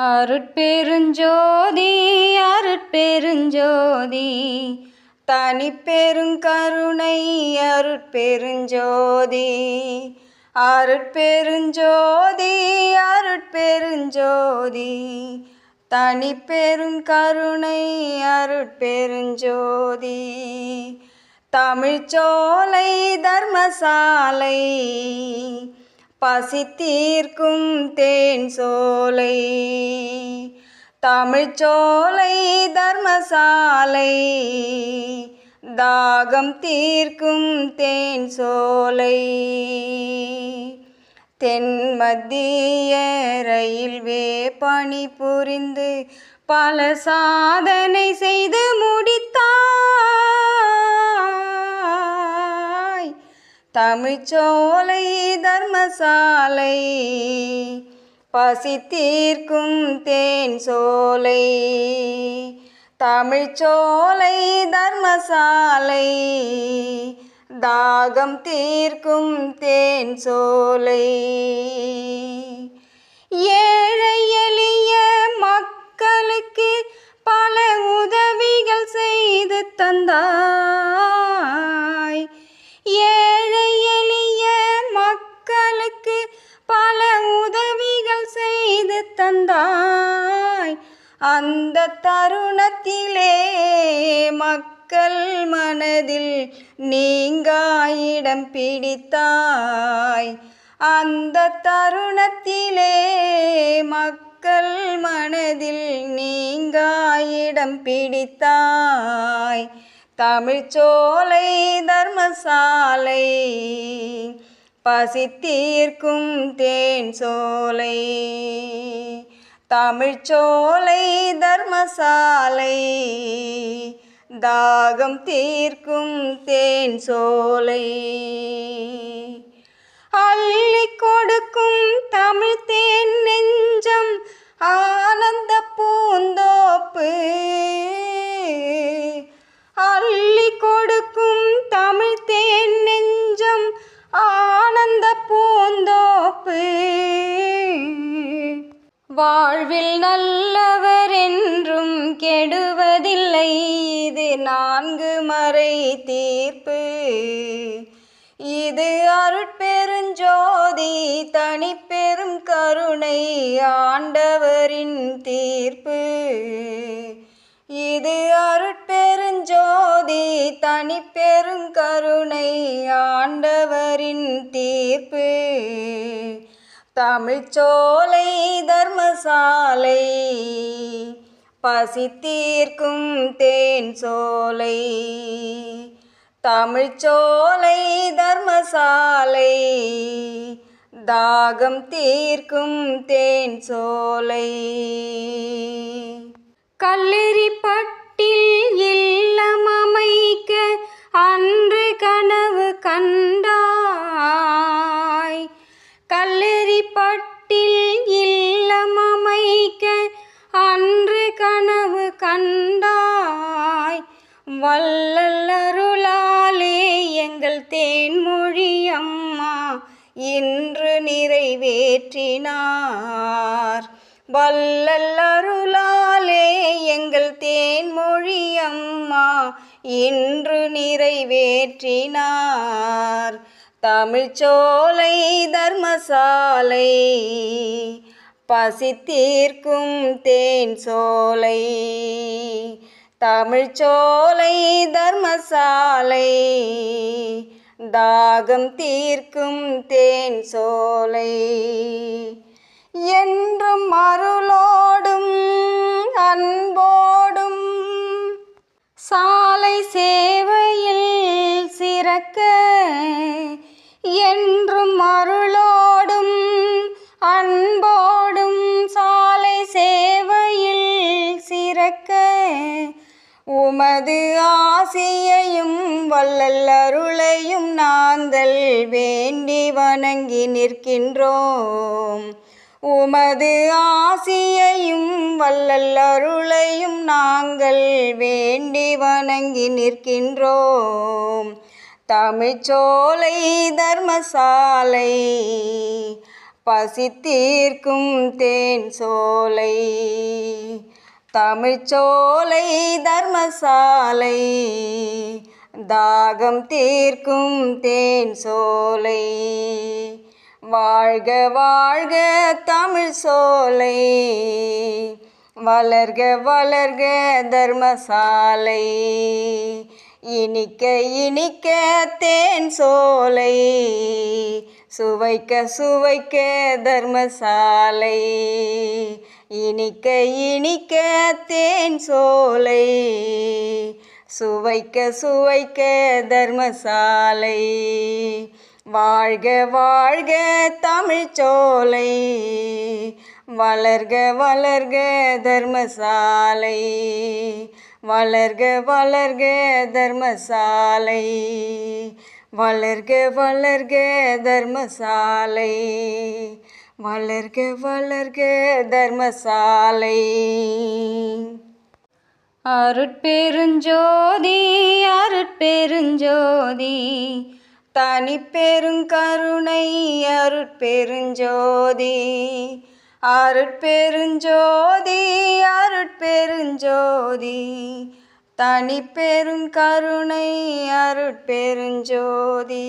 அருட்பெருஞ்சோதி அருட்பெருஞ்சோதி தனி பெருங்கருணை அருட்பெருஞ்சோதி அருட்பெருஞ்சோதி அருட்பெருஞ்சோதி தனி பெருங்கருணை அருட்பெருஞ்சோதி தமிழ்ச்சோலை தர்மசாலை பசி தீர்க்கும் தேன் சோலை தமிழ்ச்சோலை தர்மசாலை தாகம் தீர்க்கும் தேன் சோலை. தென்மத்திய ரயில்வே பணி புரிந்து பல சாதனை செய்து தமிழ்ச்சோலை தர்மசாலை பசி தீர்க்கும் தேன் சோலை. தமிழ்ச்சோலை தர்மசாலை தாகம் தீர்க்கும் தேன் சோலை. அந்த தருணத்திலே மக்கள் மனதில் நீங்காயிடம் பிடித்தாய். அந்த தருணத்திலே மக்கள் மனதில் நீங்காயிடம் பிடித்தாய். தமிழ்ச்சோலை தர்மசாலை பசித்தீர்க்கும் தேன் சோலை. தமிழ்ச்சோலை தர்மசாலை தாகம் தீர்க்கும் தேன் சோலை. அள்ளி கொடுக்கும் தமிழ் தேன் நெஞ்சம் ஆனந்த வாழ்வில் நல்லவர் என்றும் கெடுவதில்லை. இது நான்கு மறை தீர்ப்பு. இது அருட்பெருஞ்சோதி தனிப்பெரும் கருணை ஆண்டவரின் தீர்ப்பு. இது அருட்பெருஞ்சோதி தனிப்பெரும் கருணை ஆண்டவரின் தீர்ப்பு. தமிழ்ச்சோலை தர்மசாலை. பசி தீர்க்கும் தேன் சோலை. தமிழ்ச்சோலை தர்மசாலை. தாகம் தீர்க்கும் தேன் சோலை. கல்லெறிப்பட்டு கண்டாய். வள்ளல் அருளாலே எங்கள் தேன்மொழியம்மா இன்று நிறைவேற்றினார். வள்ளல் அருளாலே எங்கள் தேன்மொழியம்மா இன்று நிறைவேற்றினார். தமிழ்ச்சோலை தர்மசாலை பசி தீர்க்கும் தேன் சோலை தமிழ்ச்சோலை தர்மசாலை தாகம் தீர்க்கும் தேன் சோலை. என்றும் அருளோடும் அன்போடும் சாலை சேவையில் சிறக்க என்றும் அருளோடும் சிறக்க உமது ஆசியையும் வள்ளல் அருளையும் நாங்கள் வேண்டி வணங்கி நிற்கின்றோம். உமது ஆசியையும் வள்ளல் அருளையும் நாங்கள் வேண்டி வணங்கி நிற்கின்றோம். தமிழ்ச்சோலை தர்மசாலை பசி தீர்க்கும் தேன் சோலை. தமிழ்ச்சோலை தர்மசாலை தாகம் தீர்க்கும் தேன் சோலை. வாழ்க வாழ்க தமிழ் சோலை வளர்க வளர்க தர்மசாலை. இனிக்க இனிக்க தேன் சோலை சுவைக்க சுவைக்க தர்மசாலை. இனிக்க இனிக்க தேன் சோலை. சுவைக்க சுவைக்க தர்மசாலை. வாழ்க வாழ்க தமிழ்ச்சோலை வளர்க வளர்க தர்மசாலை. வளர்க வளர்க தர்மசாலை. வளர்க வளர்க தர்மசாலை. வளர்க வளர்க தர்மசாலை. அருட்பெருஞ்சோதி அருட்பெருஞ்சோதி தனி பெருங்கருணை அருட்பெருஞ்சோதி. அருட்பெருஞ்சோதி அருட்பெருஞ்சோதி தனி பெருங்கருணை அருட்பெருஞ்சோதி.